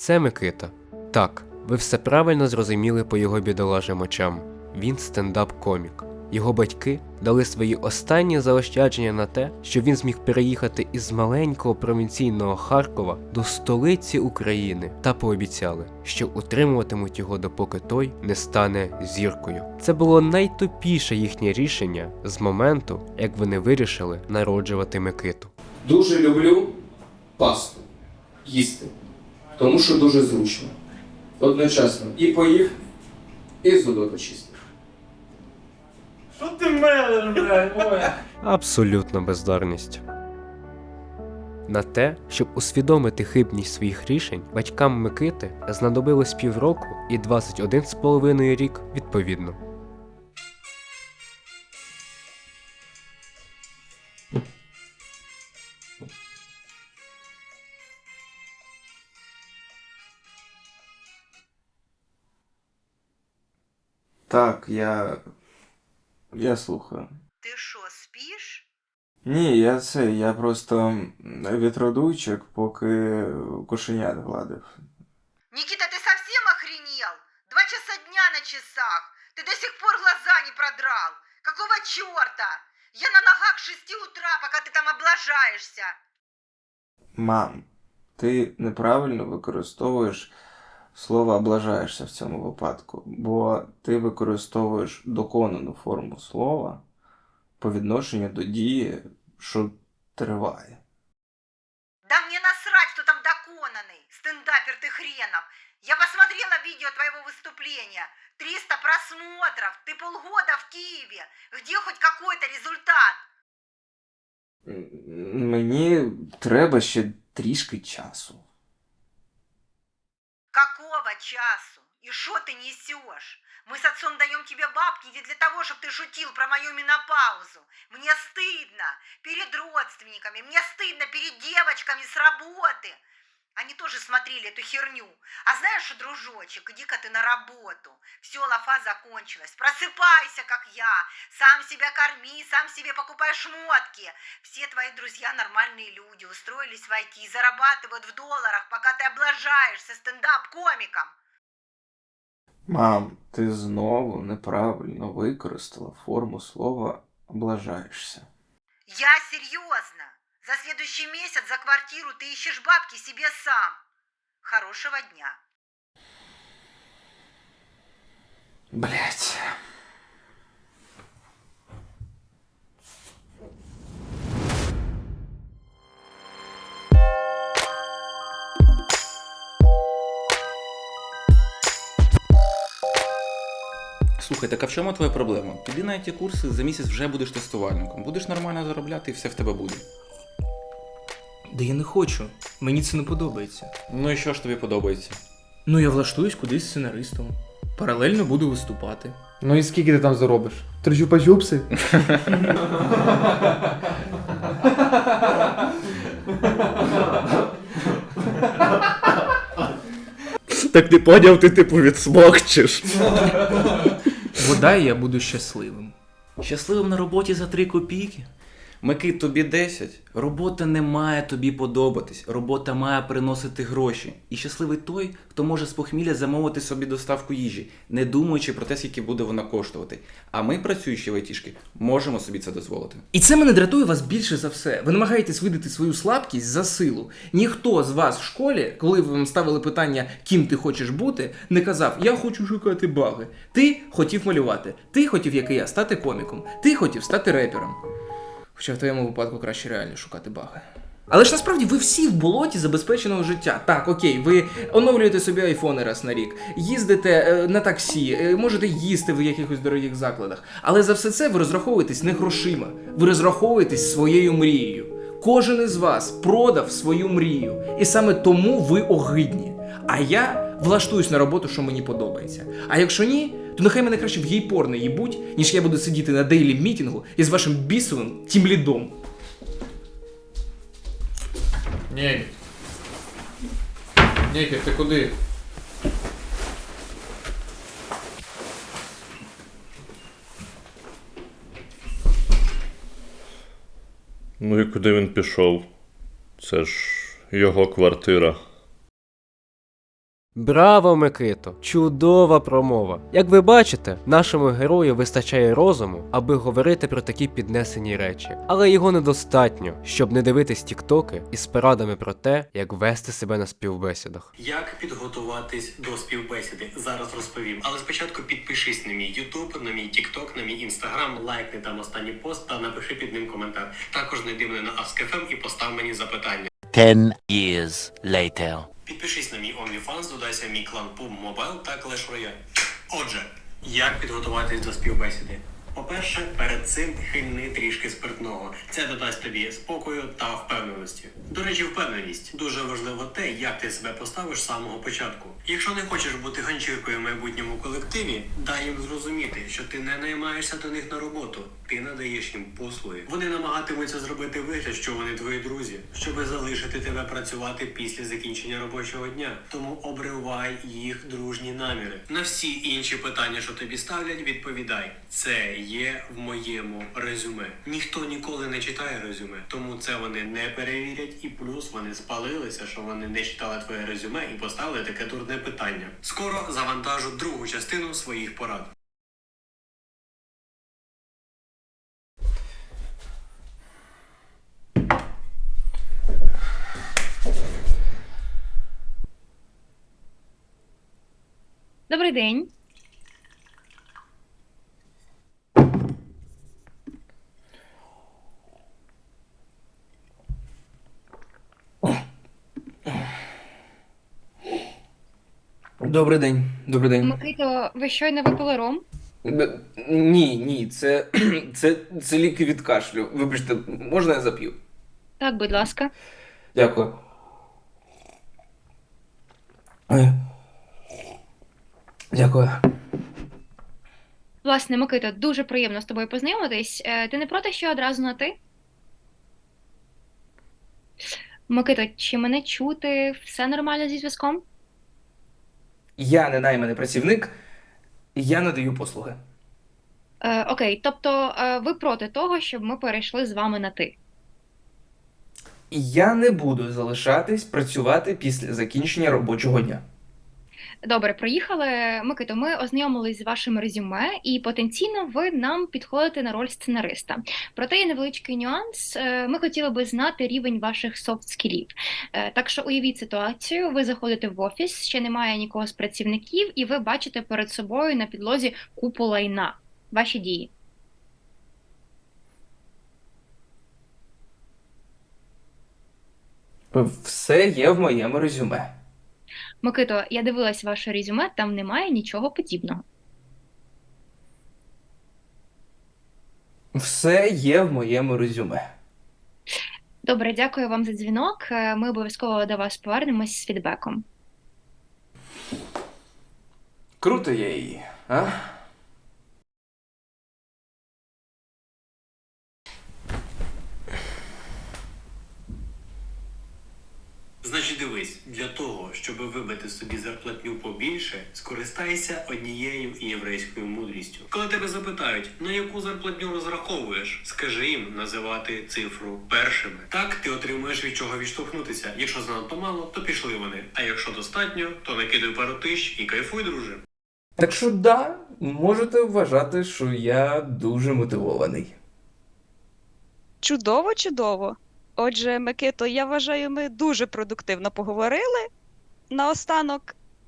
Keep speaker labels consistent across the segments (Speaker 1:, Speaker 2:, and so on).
Speaker 1: Це Микита. Так, ви все правильно зрозуміли по його бідолажим очам. Він стендап-комік. Його батьки дали свої останні заощадження на те, щоб він зміг переїхати із маленького провінційного Харкова до столиці України та пообіцяли, що утримуватимуть його допоки той не стане зіркою. Це було найтупіше їхнє рішення з моменту, як вони вирішили народжувати Микиту.
Speaker 2: Дуже люблю пасту їсти, тому що дуже зручно. Одночасно і поїв, і зуби почистив.
Speaker 3: Що ти мелиш, блядь?
Speaker 1: Абсолютна бездарність. На те, щоб усвідомити хибність своїх рішень, батькам Микити знадобилось півроку і 21 з половиною рік відповідно.
Speaker 4: Так, я. Я слухаю.
Speaker 5: Ти що, спиш?
Speaker 4: Ні, я це, я просто вітродуйчик, поки кошенят гладив.
Speaker 5: Никита, ты совсем охренел? Два часа дня на часах. Ты до сих пор глаза не продрал. Какого черта? Я на ногах с шести утра, пока ты там облажаешься.
Speaker 4: Мам, ти неправильно використовуєш слово облажаєшся в цьому випадку, бо ти використовуєш доконану форму слова по відношенню до дії, що триває.
Speaker 5: Да мне насрать, кто там доконаный. Стендапер ты хренов. Я посмотрела видео твоего выступления. 300 просмотров. Ты полгода в Киеве. Где хоть какой-то результат?
Speaker 4: М, Мені треба ще трішки часу.
Speaker 5: Какого часу? И что ты несешь? Мы с отцом даем тебе бабки не для того, чтобы ты шутил про мою менопаузу. Мне стыдно перед родственниками, мне стыдно перед девочками с работы. Они тоже смотрели эту херню. А знаешь что, дружочек, иди-ка ты на работу. Все, лафа закончилась. Просыпайся, как я. Сам себя корми, сам себе покупай шмотки. Все твои друзья нормальные люди, устроились в IT, зарабатывают в долларах, пока ты облажаешься стендап-комиком.
Speaker 4: Мам, ти знову неправильно використала форму слова облажаєшся.
Speaker 5: Я серьезно. За следующий месяц за квартиру ты ищешь бабки себе сам. Хорошего дня.
Speaker 4: Блять.
Speaker 6: Слухай, так а в чому твоя проблема? Піди на ті курси, за місяць вже будеш тестувальником. Будеш нормально заробляти і все в тебе буде.
Speaker 3: Да я не хочу. Мені це не подобається.
Speaker 6: Ну і що ж тобі подобається?
Speaker 3: Ну я влаштуюсь кудись сценаристом. Паралельно буду виступати.
Speaker 7: Ну і скільки ти там заробиш? Три чупа-чупси?
Speaker 8: Так ти поняв, ти типу відсмокчеш.
Speaker 3: Бодай я буду щасливим.
Speaker 6: Щасливим на роботі за 3 копійки. Микит, тобі 10. Робота не має тобі подобатись. Робота має приносити гроші. І щасливий той, хто може з похмілля замовити собі доставку їжі, не думаючи про те, скільки буде вона коштувати. А ми, працюючі в айтішки, можемо собі це дозволити.
Speaker 3: І це мене дратує вас більше за все. Ви намагаєтесь видати свою слабкість за силу. Ніхто з вас в школі, коли ви вам ставили питання, ким ти хочеш бути, не казав Я хочу шукати баги. Ти хотів малювати, ти хотів, як і я, стати коміком, ти хотів стати репером. Хоча в твоєму випадку краще реально шукати баги. Але ж насправді ви всі в болоті забезпеченого життя. Так, окей, ви оновлюєте собі айфони раз на рік, їздите е, на таксі, е, можете їсти в якихось дорогих закладах. Але за все це ви розраховуєтесь не грошима, ви розраховуєтесь своєю мрією. Кожен із вас продав свою мрію, і саме тому ви огидні. А я влаштуюсь на роботу, що мені подобається. А якщо ні, то нехай мене краще в гей-порно їбуть, ніж я буду сидіти на дейлі мітінгу із вашим бісовим тімлідом.
Speaker 7: Ні. Ніки, ти куди?
Speaker 8: Ну і куди він пішов? Це ж його квартира.
Speaker 1: Браво, Микито! Чудова промова! Як ви бачите, нашому герою вистачає розуму, аби говорити про такі піднесені речі, але його недостатньо, щоб не дивитись тіктоки із порадами про те, як вести себе на співбесідах.
Speaker 9: Як підготуватись до співбесіди? Зараз розповім. Але спочатку підпишись на мій YouTube, на мій TikTok, на мій Instagram, лайкни там останній пост та напиши під ним коментар. Також знайди мене на Ask.fm і постав мені запитання.
Speaker 10: Ten years later.
Speaker 9: Підпишись на мій OnlyFans, додайся мій клан PUBG Mobile та Clash Royale. Отже, як підготуватись до співбесіди? По-перше, перед цим хильни трішки спиртного. Це додасть тобі спокою та впевненості. До речі, впевненість дуже важливо те, як ти себе поставиш з самого початку. Якщо не хочеш бути ганчіркою в майбутньому колективі, дай їм зрозуміти, що ти не наймаєшся до них на роботу, ти надаєш їм послуги. Вони намагатимуться зробити вигляд, що вони твої друзі, щоб залишити тебе працювати після закінчення робочого дня. Тому обривай їх дружні наміри. На всі інші питання, що тобі ставлять, відповідай. Це є в моєму резюме. Ніхто ніколи не читає резюме, тому це вони не перевірять, і плюс вони спалилися, що вони не читали твоє резюме і поставили таке дурне питання. Скоро завантажу другу частину своїх порад.
Speaker 11: Добрий день.
Speaker 3: Добрий день, добрий день.
Speaker 11: Микито, ви щойно випили ром?
Speaker 3: Д- Ні, ні, це, це, це ліки від кашлю. Вибачте, можна я зап'ю?
Speaker 11: Так, будь ласка.
Speaker 3: Дякую. Ой. Дякую.
Speaker 11: Власне, Микито, дуже приємно з тобою познайомитись. Е, Ти не проти, що одразу на ти? Микито, чи мене чути? Все нормально зі зв'язком?
Speaker 3: Я не найманий працівник, я надаю послуги.
Speaker 11: Е, окей, тобто е, ви проти того, щоб ми перейшли з вами на ти.
Speaker 3: Я не буду залишатись працювати після закінчення робочого дня.
Speaker 11: Добре, проїхали. Микито, ми ознайомились з вашим резюме, і потенційно ви нам підходите на роль сценариста. Проте є невеличкий нюанс. Е, Ми хотіли би знати рівень ваших софт-скілів. Е, Так що уявіть ситуацію: ви заходите в офіс, ще немає нікого з працівників, і ви бачите перед собою на підлозі купу лайна. Ваші дії.
Speaker 3: Все є в моєму резюме.
Speaker 11: Микито, я дивилась ваше резюме, там немає нічого подібного.
Speaker 3: Все є в моєму резюме.
Speaker 11: Добре, дякую вам за дзвінок. Е, Ми обов'язково до вас повернемось з фідбеком.
Speaker 3: Круто я її, а?
Speaker 9: Значить, дивись, для того, щоб вибити собі зарплатню побільше, скористайся однією єврейською мудрістю. Коли тебе запитають, на яку зарплатню розраховуєш, скажи їм називати цифру першими. Так ти отримуєш від чого відштовхнутися. Якщо занадто мало, то пішли вони. А якщо достатньо, то накидай пару тисяч і кайфуй, друже.
Speaker 3: Так що да, можете вважати, що я дуже мотивований.
Speaker 12: Чудово, чудово. Отже, Микито, я вважаю, ми дуже продуктивно поговорили. Наостанок,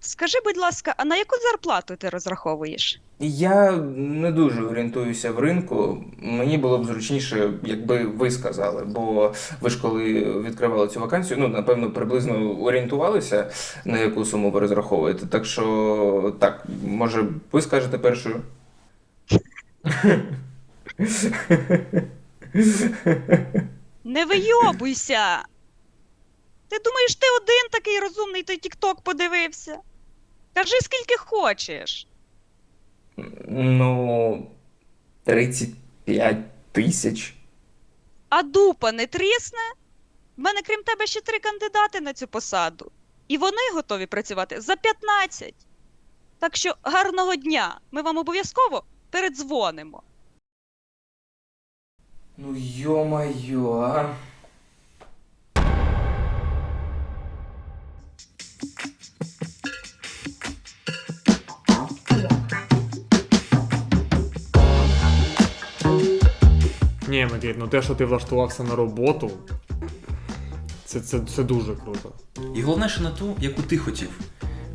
Speaker 12: скажи, будь ласка, а на яку зарплату ти розраховуєш?
Speaker 3: Я не дуже орієнтуюся в ринку. Мені було б зручніше, якби ви сказали, бо ви ж коли відкривали цю вакансію, ну напевно приблизно орієнтувалися, на яку суму ви розраховуєте. Так що так, може, ви скажете першою?
Speaker 12: Не вийобуйся! Ти думаєш, ти один такий розумний, той тік-ток подивився? Кажи, скільки хочеш.
Speaker 3: Ну, 35 тисяч.
Speaker 12: А дупа не трісне? В мене, крім тебе, ще три кандидати на цю посаду. І вони готові працювати за 15. Так що гарного дня! Ми вам обов'язково передзвонимо.
Speaker 3: Ну йо-майо, а.
Speaker 7: Ні, Матвій, ну те, що ти влаштувався на роботу, це, це, це дуже круто.
Speaker 6: І головне, що на ту, яку ти хотів.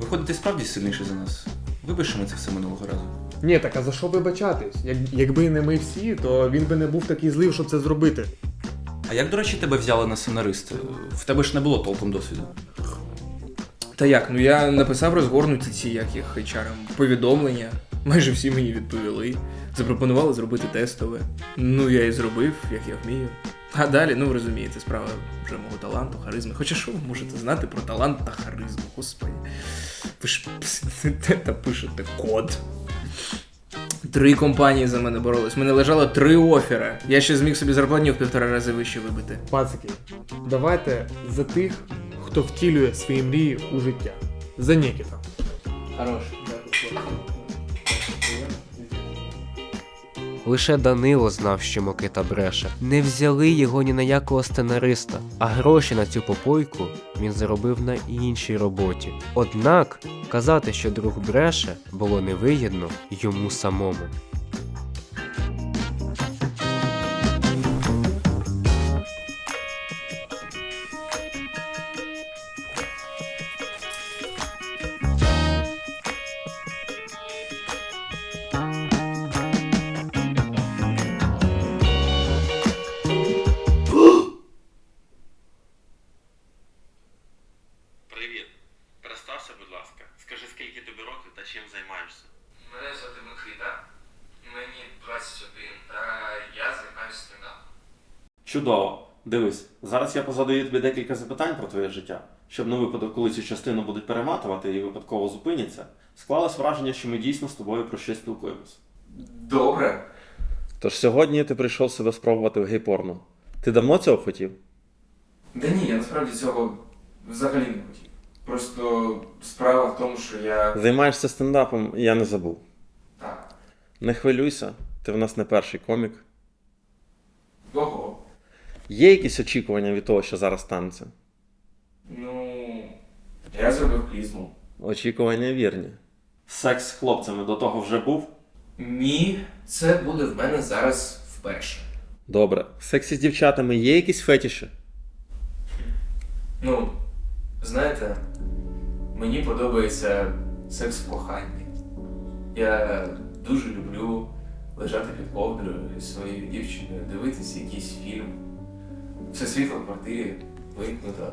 Speaker 6: Виходить, ти справді сильніший за нас. Вибачимо це все минулого разу.
Speaker 7: Ні, так а за що вибачатись? Як, якби не ми всі, то він би не був такий злий, щоб це зробити.
Speaker 6: А як, до речі, тебе взяли на сценарист? В тебе ж не було толком досвіду.
Speaker 3: Та як, ну я написав розгорнуті ці як їх HR повідомлення. Майже всі мені відповіли. Запропонували зробити тестове. Ну я і зробив, як я вмію. А далі, ну ви розумієте, справа вже мого таланту, харизми. Хоча що ви можете знати про талант та харизму, господи. Ви ж та пишете код. Три компанії за мене боролись. Мене лежало три офери. Я ще зміг собі зарплатню в півтора рази вище вибити.
Speaker 7: Пацики, давайте за тих, хто втілює свої мрії у життя. За Нікіта.
Speaker 3: Хорош,
Speaker 1: Лише Данило знав, що Микита бреше. Не взяли його ні на якого сценариста, а гроші на цю попойку він заробив на іншій роботі. Однак казати, що друг бреше, було невигідно йому самому.
Speaker 8: Чудово. Дивись, зараз я позадаю тобі декілька запитань про твоє життя, щоб на випадок, коли цю частину будуть перематувати і випадково зупиняться, склалось враження, що ми дійсно з тобою про щось спілкуємося.
Speaker 3: Добре.
Speaker 8: Тож сьогодні ти прийшов себе спробувати в гей-порно. Ти давно цього хотів?
Speaker 3: Да ні, я насправді цього взагалі не хотів. Просто справа в тому, що я.
Speaker 8: Займаєшся стендапом, я не забув.
Speaker 3: Так.
Speaker 8: Не хвилюйся, ти в нас не перший комік.
Speaker 3: Ого.
Speaker 8: Є якісь очікування від того, що зараз станеться?
Speaker 3: Ну. Я зробив клізму.
Speaker 8: Очікування вірні. Секс з хлопцями до того вже був?
Speaker 3: Ні, це буде в мене зараз вперше.
Speaker 8: Добре. В сексі з дівчатами є якісь фетіші?
Speaker 3: Ну, знаєте, мені подобається секс в коханні. Я дуже люблю лежати під ковдрою зі своєю дівчиною, дивитися якийсь фільм. Все світло в квартирі вимкнуто.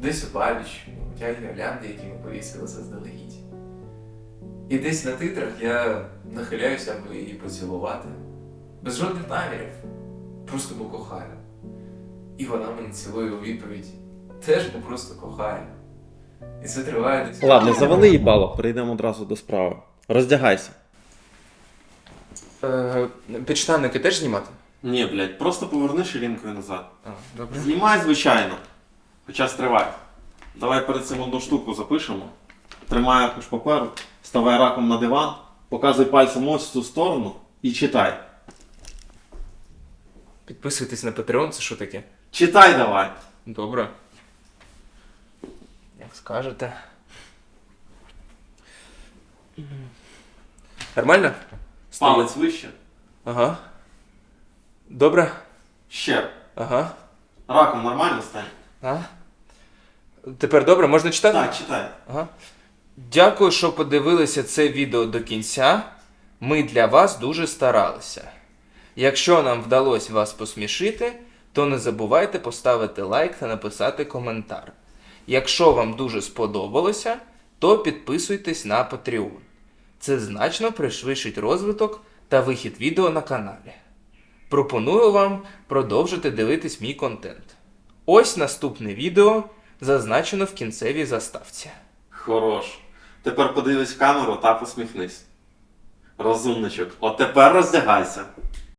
Speaker 3: Десь у паліч, тя гірлянди, які ми повісили заздалегідь. І десь на титрах я нахиляюся, аби її поцілувати. Без жодних намірів. Просто бо кохаю. І вона мене цілує у відповідь теж бо просто кохає. І це триває десь.
Speaker 8: Ладно, завали їбало, перейдемо одразу до справи. Роздягайся.
Speaker 3: Е, підштанники теж знімати?
Speaker 8: Ні, блядь, просто поверни ширинкою назад.
Speaker 3: А, добре.
Speaker 8: Знімай, звичайно. Хоча стривай. Давай перед цим одну штуку запишемо. Тримай аркуш паперу, ставай раком на диван, показуй пальцем ось в цю сторону і читай.
Speaker 3: Підписуйтесь на Patreon, це що таке?
Speaker 8: Читай давай.
Speaker 3: Добре. Як скажете. Нормально?
Speaker 8: Палець вище.
Speaker 3: Ага. Добре.
Speaker 8: Ще.
Speaker 3: Ага.
Speaker 8: Раком нормально стань.
Speaker 3: А? Тепер добре, можна читати?
Speaker 8: Так, читай.
Speaker 3: Ага. Дякую, що подивилися це відео до кінця. Ми для вас дуже старалися. Якщо нам вдалося вас посмішити, то не забувайте поставити лайк та написати коментар. Якщо вам дуже сподобалося, то підписуйтесь на Patreon. Це значно пришвидшить розвиток та вихід відео на каналі. Пропоную вам продовжити дивитись мій контент. Ось наступне відео зазначено в кінцевій заставці.
Speaker 8: Хорош. Тепер подивись в камеру та посміхнись. Розумничок. От тепер роздягайся.